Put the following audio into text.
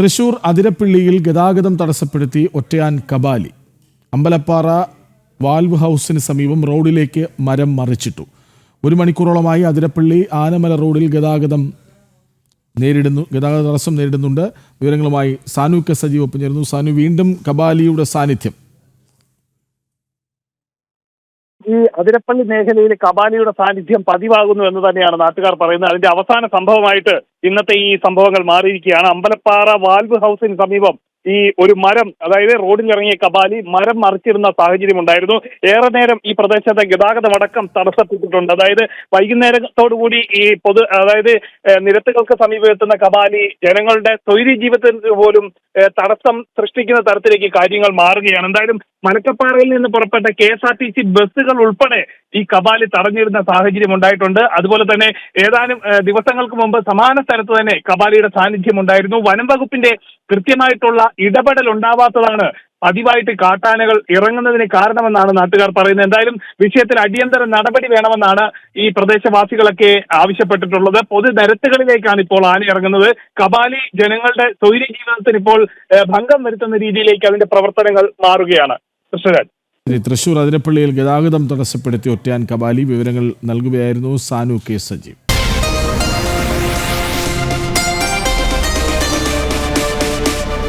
തൃശൂർ അതിരപ്പിള്ളിയിൽ ഗതാഗതം തടസ്സപ്പെടുത്തി ഒറ്റയാൻ കബാലി. അമ്പലപ്പാറ വാൽവ് ഹൗസിന് സമീപം റോഡിലേക്ക് മരം മറിച്ചിട്ടു. ഒരു മണിക്കൂറോളമായി അതിരപ്പള്ളി ആനമല റോഡിൽ ഗതാഗതം നേരിടുന്നു ഗതാഗത തടസ്സം നേരിടുന്നുണ്ട്. വിവരങ്ങളുമായി സാനു കെ സജീവ് ഒപ്പം ചേരുന്നു സാനു വീണ്ടും കബാലിയുടെ സാന്നിധ്യം. ഈ അതിരപ്പള്ളി മേഖലയിൽ കബാലിയുടെ സാന്നിധ്യം പതിവാകുന്നു എന്ന് തന്നെയാണ് നാട്ടുകാർ പറയുന്നത്. അതിന്റെ അവസാന സംഭവമായിട്ട് ഇന്നത്തെ ഈ സംഭവങ്ങൾ മാറിയിരിക്കുകയാണ്. അമ്പലപ്പാറ വാൽവ് ഹൗസിന് സമീപം ഈ ഒരു മരം അതായത് റോഡിൽ ഇറങ്ങിയ കബാലി മരം മറിച്ചിരുന്ന സാഹചര്യം ഉണ്ടായിരുന്നു. ഏറെ നേരം ഈ പ്രദേശത്തെ ഗതാഗതമടക്കം തടസ്സപ്പെട്ടിട്ടുണ്ട്. അതായത് വൈകുന്നേരത്തോടുകൂടി ഈ പൊതു അതായത് നിരത്തുകൾക്ക് സമീപം എത്തുന്ന കബാലി ജനങ്ങളുടെ തൊഴിൽ ജീവിതത്തിന് പോലും തടസ്സം സൃഷ്ടിക്കുന്ന തരത്തിലേക്ക് കാര്യങ്ങൾ മാറുകയാണ്. എന്തായാലും മലക്കപ്പാറയിൽ നിന്ന് പുറപ്പെട്ട K S R T C ബസ്സുകൾ ഉൾപ്പെടെ ഈ കബാലി തടഞ്ഞിരുന്ന സാഹചര്യം ഉണ്ടായിട്ടുണ്ട്. അതുപോലെ തന്നെ ഏതാനും ദിവസങ്ങൾക്ക് മുമ്പ് സമാന സ്ഥലത്ത് തന്നെ കബാലിയുടെ സാന്നിധ്യം ഉണ്ടായിരുന്നു. വനം വകുപ്പിന്റെ കൃത്യമായിട്ടുള്ള ഇടപെടൽ ഉണ്ടാവാത്തതാണ് പതിവായിട്ട് കാട്ടാനകൾ ഇറങ്ങുന്നതിന് കാരണമെന്നാണ് നാട്ടുകാർ പറയുന്നത്. എന്തായാലും വിഷയത്തിൽ അടിയന്തര നടപടി വേണമെന്നാണ് ഈ പ്രദേശവാസികളൊക്കെ ആവശ്യപ്പെട്ടിട്ടുള്ളത്. പൊതുനിരത്തുകളിലേക്കാണ് ഇപ്പോൾ ആന ഇറങ്ങുന്നത്. കബാലി ജനങ്ങളുടെ സ്വൈര്യ ജീവിതത്തിന് ഇപ്പോൾ ഭംഗം വരുത്തുന്ന രീതിയിലേക്ക് അതിന്റെ പ്രവർത്തനങ്ങൾ മാറുകയാണ്. കൃഷ്ണരാജ്. തൃശൂർ അതിരപ്പള്ളിയിൽ ഗതാഗതം തടസ്സപ്പെടുത്തി ഒറ്റയാൻ കബാലി വിവരങ്ങൾ നൽകുകയായിരുന്നു സാനു കെ സജീവ്.